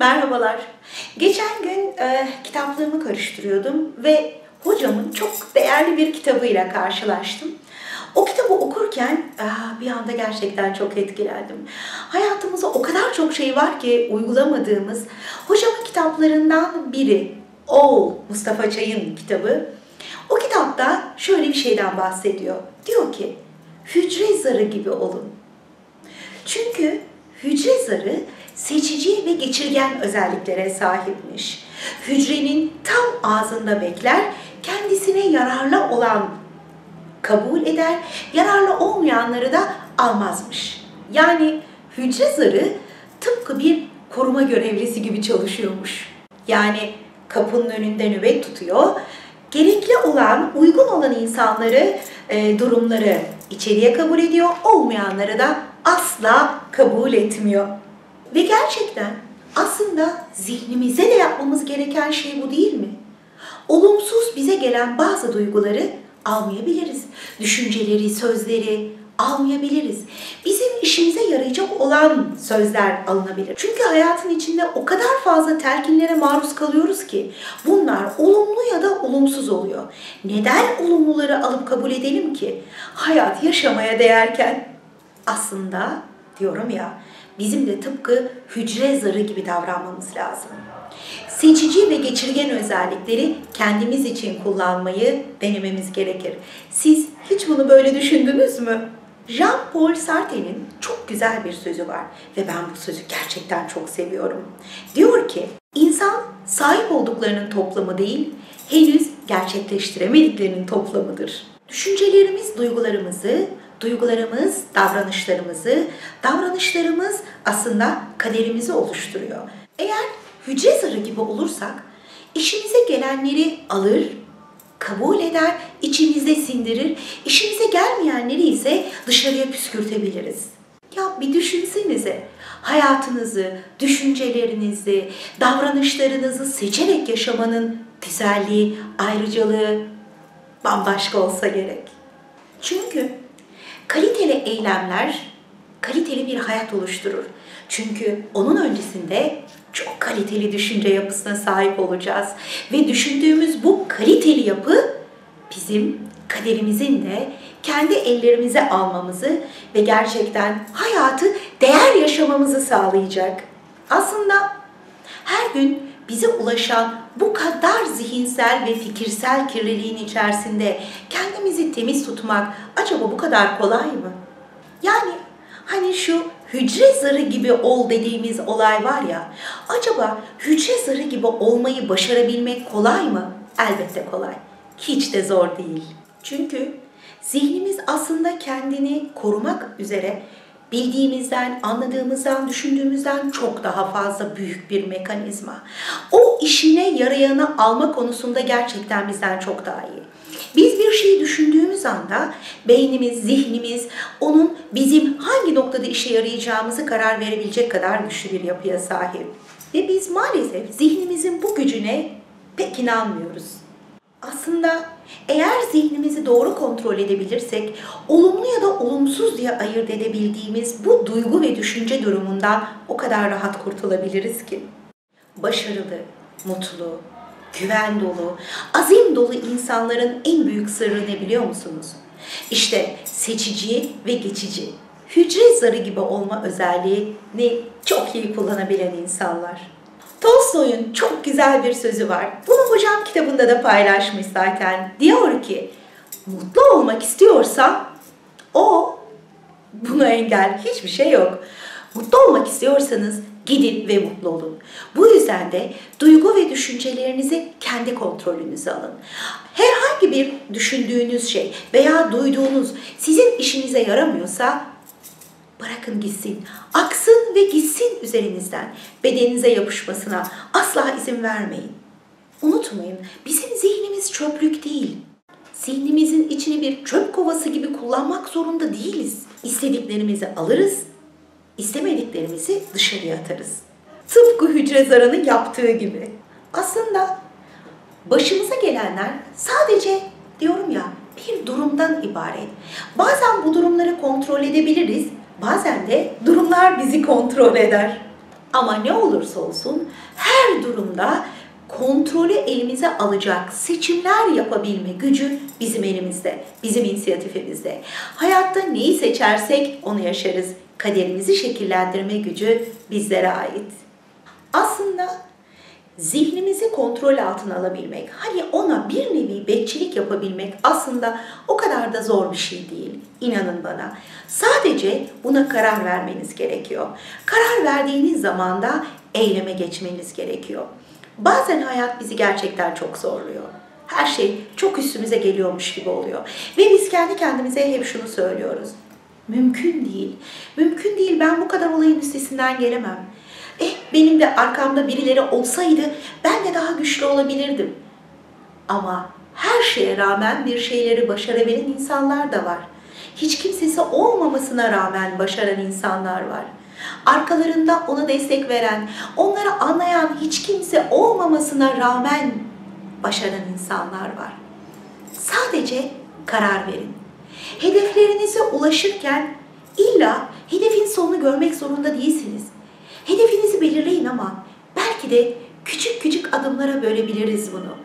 Merhabalar. Geçen gün e, kitaplığımı karıştırıyordum ve hocamın çok değerli bir kitabıyla karşılaştım. O kitabı okurken ah, bir anda gerçekten çok etkilendim. Hayatımızda o kadar çok şey var ki uygulamadığımız. Hocamın kitaplarından biri Oğul Mustafa Çay'ın kitabı. O kitapta şöyle bir şeyden bahsediyor. Diyor ki hücre zarı gibi olun. Çünkü hücre zarı seçici ve geçirgen özelliklere sahipmiş. Hücrenin tam ağzında bekler, kendisine yararlı olan kabul eder, yararlı olmayanları da almazmış. Yani hücre zarı tıpkı bir koruma görevlisi gibi çalışıyormuş. Yani kapının önünde nöbet tutuyor, gerekli olan, uygun olan insanları, e, durumları içeriye kabul ediyor, olmayanları da asla kabul etmiyor. Ve gerçekten aslında zihnimize de yapmamız gereken şey bu değil mi? Olumsuz bize gelen bazı duyguları almayabiliriz. Düşünceleri, sözleri almayabiliriz. Bizim işimize yarayacak olan sözler alınabilir. Çünkü hayatın içinde o kadar fazla telkinlere maruz kalıyoruz ki bunlar olumlu ya da olumsuz oluyor. Neden olumluları alıp kabul edelim ki? Hayat yaşamaya değerken aslında diyorum ya bizim de tıpkı hücre zarı gibi davranmamız lazım. Seçici ve geçirgen özellikleri kendimiz için kullanmayı denememiz gerekir. Siz hiç bunu böyle düşündünüz mü? Jean-Paul Sartre'nin çok güzel bir sözü var ve ben bu sözü gerçekten çok seviyorum. Diyor ki, insan sahip olduklarının toplamı değil, henüz gerçekleştiremediklerinin toplamıdır. Düşüncelerimiz duygularımızı, duygularımız davranışlarımızı, davranışlarımız aslında kaderimizi oluşturuyor. Eğer hücre zarı gibi olursak işimize gelenleri alır, kabul eder, içimizde sindirir, işimize gelmeyenleri ise dışarıya püskürtebiliriz. Ya bir düşünsenize hayatınızı, düşüncelerinizi, davranışlarınızı seçerek yaşamanın güzelliği, ayrıcalığı bambaşka olsa gerek. Çünkü kaliteli eylemler kaliteli bir hayat oluşturur. Çünkü onun öncesinde çok kaliteli düşünce yapısına sahip olacağız. Ve düşündüğümüz bu kaliteli yapı bizim kaderimizin de kendi ellerimize almamızı ve gerçekten hayatı değer yaşamamızı sağlayacak. Aslında her gün bize ulaşan bu kadar zihinsel ve fikirsel kirliliğin içerisinde kendimizi temiz tutmak acaba bu kadar kolay mı? Yani hani şu hücre zarı gibi ol dediğimiz olay var ya, acaba hücre zarı gibi olmayı başarabilmek kolay mı? Elbette kolay. Hiç de zor değil. Çünkü zihnimiz aslında kendini korumak üzere bildiğimizden, anladığımızdan, düşündüğümüzden çok daha fazla büyük bir mekanizma. O işine yarayanı alma konusunda gerçekten bizden çok daha iyi. Biz bir şeyi düşündüğümüz anda beynimiz, zihnimiz onun bizim hangi noktada işe yarayacağımızı karar verebilecek kadar güçlü bir yapıya sahip. Ve biz maalesef zihnimizin bu gücüne pek inanmıyoruz. Aslında eğer zihnimizi doğru kontrol edebilirsek, olumlu ya da olumsuz diye ayırt edebildiğimiz bu duygu ve düşünce durumundan o kadar rahat kurtulabiliriz ki. Başarılı, mutlu, güven dolu, azim dolu insanların en büyük sırrı ne biliyor musunuz? İşte seçici ve geçici, hücre zarı gibi olma özelliğini çok iyi kullanabilen insanlar. Tolstoy'un çok güzel bir sözü var. Bunu hocam kitabında da paylaşmış zaten. Diyor ki, mutlu olmak istiyorsan o buna engel hiçbir şey yok. Mutlu olmak istiyorsanız Gidin ve mutlu olun. Bu yüzden de duygu ve düşüncelerinizi kendi kontrolünüze alın. Herhangi bir düşündüğünüz şey veya duyduğunuz sizin işinize yaramıyorsa bırakın gitsin. Aksın ve gitsin üzerinizden. Bedeninize yapışmasına asla izin vermeyin. Unutmayın, bizim zihnimiz çöplük değil. Zihnimizin içini bir çöp kovası gibi kullanmak zorunda değiliz. İstediklerimizi alırız, istemediklerimizi dışarıya atarız. Tıpkı hücre zarının yaptığı gibi. Aslında başımıza gelenler sadece diyorum ya bir durumdan ibaret. Bazen bu durumları kontrol edebiliriz, bazen de durumlar bizi kontrol eder. Ama ne olursa olsun her durumda kontrolü elimize alacak seçimler yapabilme gücü bizim elimizde, bizim inisiyatifimizde. Hayatta neyi seçersek onu yaşarız. Kaderimizi şekillendirme gücü bizlere ait. Aslında zihnimizi kontrol altına alabilmek, hani ona bir nevi bekçilik yapabilmek aslında o kadar da zor bir şey değil. İnanın bana. Sadece buna karar vermeniz gerekiyor. Karar verdiğiniz zaman da eyleme geçmeniz gerekiyor. Bazen hayat bizi gerçekten çok zorluyor. Her şey çok üstümüze geliyormuş gibi oluyor. Ve biz kendi kendimize hep şunu söylüyoruz. Mümkün değil. Mümkün değil. Ben bu kadar olayın üstesinden gelemem. Benim de arkamda birileri olsaydı ben de daha güçlü olabilirdim. Ama her şeye rağmen bir şeyleri başarabilen insanlar da var. Hiç kimsesi olmamasına rağmen başaran insanlar var. Arkalarında ona destek veren, onları anlayan hiç kimse olmamasına rağmen başaran insanlar var. Sadece karar verin. Hedeflerinize ulaşırken illa hedefin sonunu görmek zorunda değilsiniz. Hedefinizi belirleyin ama belki de küçük küçük adımlara bölebiliriz bunu.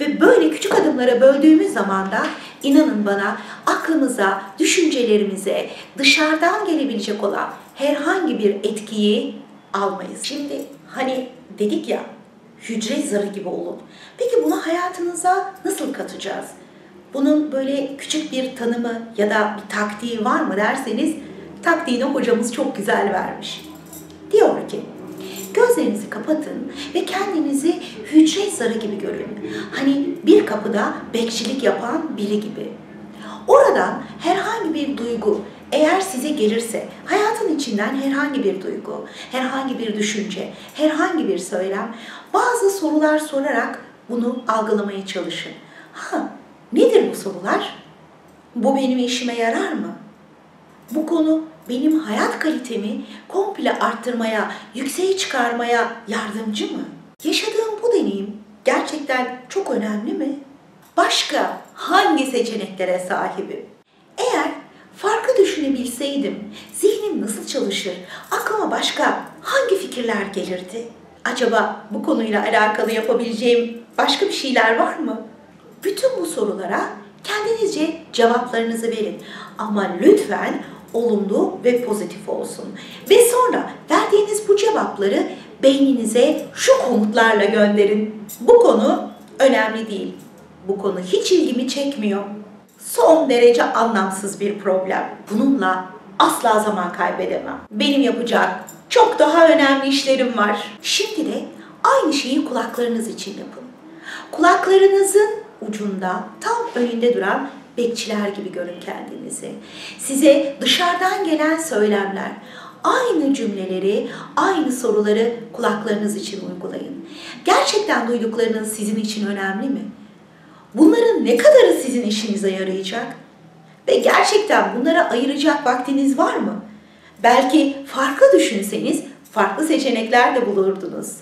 Ve böyle küçük adımlara böldüğümüz zaman da inanın bana aklımıza, düşüncelerimize, dışarıdan gelebilecek olan herhangi bir etkiyi almayız. Şimdi hani dedik ya hücre zarı gibi olun. Peki bunu hayatınıza nasıl katacağız? Bunun böyle küçük bir tanımı ya da bir taktiği var mı derseniz taktiğini hocamız çok güzel vermiş. Diyor ki gözlerinizi kapatın ve kendinizi hücre zarı gibi görün. Hani bir kapıda bekçilik yapan biri gibi. Oradan herhangi bir duygu eğer size gelirse hayatın içinden herhangi bir duygu, herhangi bir düşünce, herhangi bir söylem bazı sorular sorarak bunu algılamaya çalışın. Ha, nedir bu sorular? Bu benim işime yarar mı? Bu konu benim hayat kalitemi komple arttırmaya, yükseğe çıkarmaya yardımcı mı? Yaşadığım bu deneyim gerçekten çok önemli mi? Başka hangi seçeneklere sahibim? Eğer farklı düşünebilseydim zihnim nasıl çalışır? Aklıma başka hangi fikirler gelirdi? Acaba bu konuyla alakalı yapabileceğim başka bir şeyler var mı? Bütün bu sorulara kendinizce cevaplarınızı verin. Ama lütfen olumlu ve pozitif olsun. Ve sonra verdiğiniz bu cevapları beyninize şu komutlarla gönderin. Bu konu önemli değil. Bu konu hiç ilgimi çekmiyor. Son derece anlamsız bir problem. Bununla asla zaman kaybedemem. Benim yapacak çok daha önemli işlerim var. Şimdi de aynı şeyi kulaklarınız için yapın. Kulaklarınızın ucunda tam önünde duran bekçiler gibi görün kendinizi. Size dışarıdan gelen söylemler, aynı cümleleri, aynı soruları kulaklarınız için uygulayın. Gerçekten duyduklarınız sizin için önemli mi? Bunların ne kadarı sizin işinize yarayacak? Ve gerçekten bunlara ayıracak vaktiniz var mı? Belki farklı düşünseniz farklı seçenekler de bulurdunuz.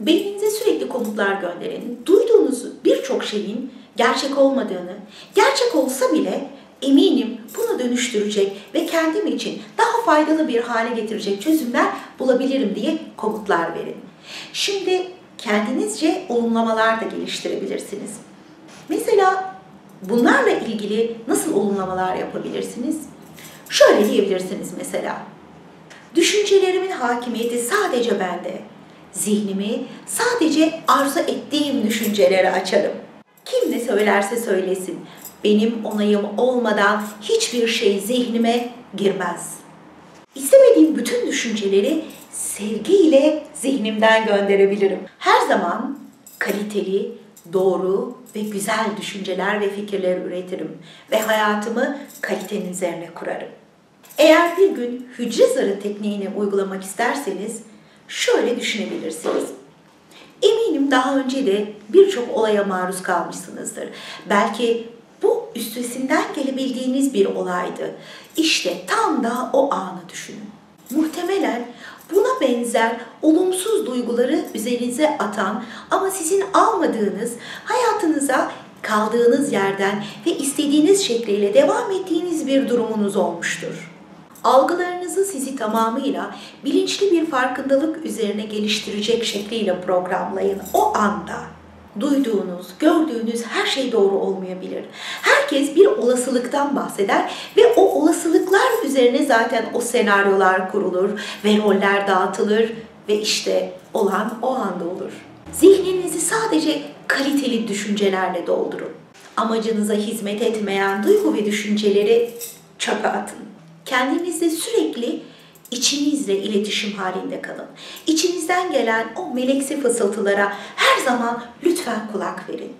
Beyninize sürekli komutlar gönderin. Duyduğunuz birçok şeyin gerçek olmadığını, gerçek olsa bile eminim bunu dönüştürecek ve kendim için daha faydalı bir hale getirecek çözümler bulabilirim diye komutlar verin. Şimdi kendinizce olumlamalar da geliştirebilirsiniz. Mesela bunlarla ilgili nasıl olumlamalar yapabilirsiniz? Şöyle diyebilirsiniz mesela. Düşüncelerimin hakimiyeti sadece bende. Zihnimi sadece arzu ettiğim düşüncelere açarım. Kim ne söylerse söylesin. Benim onayım olmadan hiçbir şey zihnime girmez. İstemediğim bütün düşünceleri sevgiyle zihnimden gönderebilirim. Her zaman kaliteli, doğru ve güzel düşünceler ve fikirler üretirim ve hayatımı kalitenin üzerine kurarım. Eğer bir gün hücre zarı tekniğini uygulamak isterseniz şöyle düşünebilirsiniz. Eminim daha önce de birçok olaya maruz kalmışsınızdır. Belki bu üstesinden gelebildiğiniz bir olaydı. İşte tam da o anı düşünün. Muhtemelen buna benzer olumsuz duyguları üzerinize atan ama sizin almadığınız, hayatınıza kaldığınız yerden ve istediğiniz şekliyle devam ettiğiniz bir durumunuz olmuştur. Algılarınızı sizi tamamıyla bilinçli bir farkındalık üzerine geliştirecek şekliyle programlayın. O anda duyduğunuz, gördüğünüz her şey doğru olmayabilir. Herkes bir olasılıktan bahseder ve o olasılıklar üzerine zaten o senaryolar kurulur ve roller dağıtılır ve işte olan o anda olur. Zihninizi sadece kaliteli düşüncelerle doldurun. Amacınıza hizmet etmeyen duygu ve düşünceleri çöpe atın. Kendinizde sürekli içinizle iletişim halinde kalın. İçinizden gelen o meleksi fısıltılara her zaman lütfen kulak verin.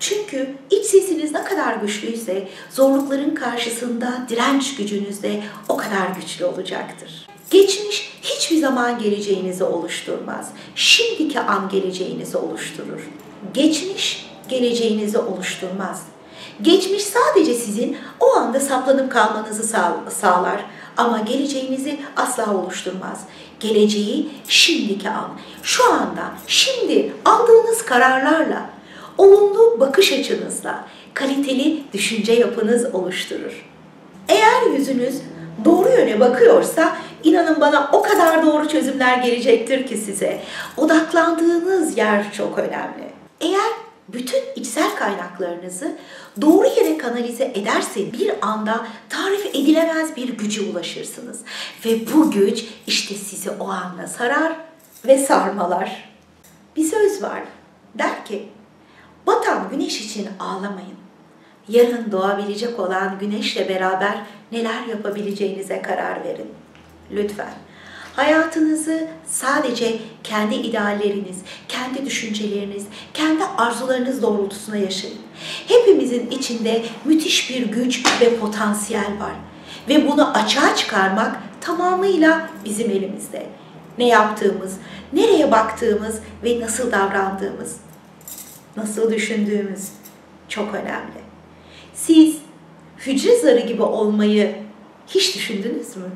Çünkü iç sesiniz ne kadar güçlüyse zorlukların karşısında direnç gücünüz de o kadar güçlü olacaktır. Geçmiş hiçbir zaman geleceğinizi oluşturmaz. Şimdiki an geleceğinizi oluşturur. Geçmiş geleceğinizi oluşturmaz. Geçmiş sadece sizin o anda saplanıp kalmanızı sağlar ama geleceğinizi asla oluşturmaz. Geleceği şimdiki an, şu anda, şimdi aldığınız kararlarla, olumlu bakış açınızla, kaliteli düşünce yapınız oluşturur. Eğer yüzünüz doğru yöne bakıyorsa inanın bana o kadar doğru çözümler gelecektir ki size. Odaklandığınız yer çok önemli. Eğer bütün içsel kaynaklarınızı doğru yere kanalize ederseniz bir anda tarif edilemez bir güce ulaşırsınız. Ve bu güç işte sizi o anda sarar ve sarmalar. Bir söz var. Der ki, batan güneş için ağlamayın. Yarın doğabilecek olan güneşle beraber neler yapabileceğinize karar verin. Lütfen. Hayatınızı sadece kendi idealleriniz, kendi düşünceleriniz, kendi arzularınız doğrultusunda yaşayın. Hepimizin içinde müthiş bir güç ve potansiyel var. Ve bunu açığa çıkarmak tamamıyla bizim elimizde. Ne yaptığımız, nereye baktığımız ve nasıl davrandığımız, nasıl düşündüğümüz çok önemli. Siz hücre zarı gibi olmayı hiç düşündünüz mü?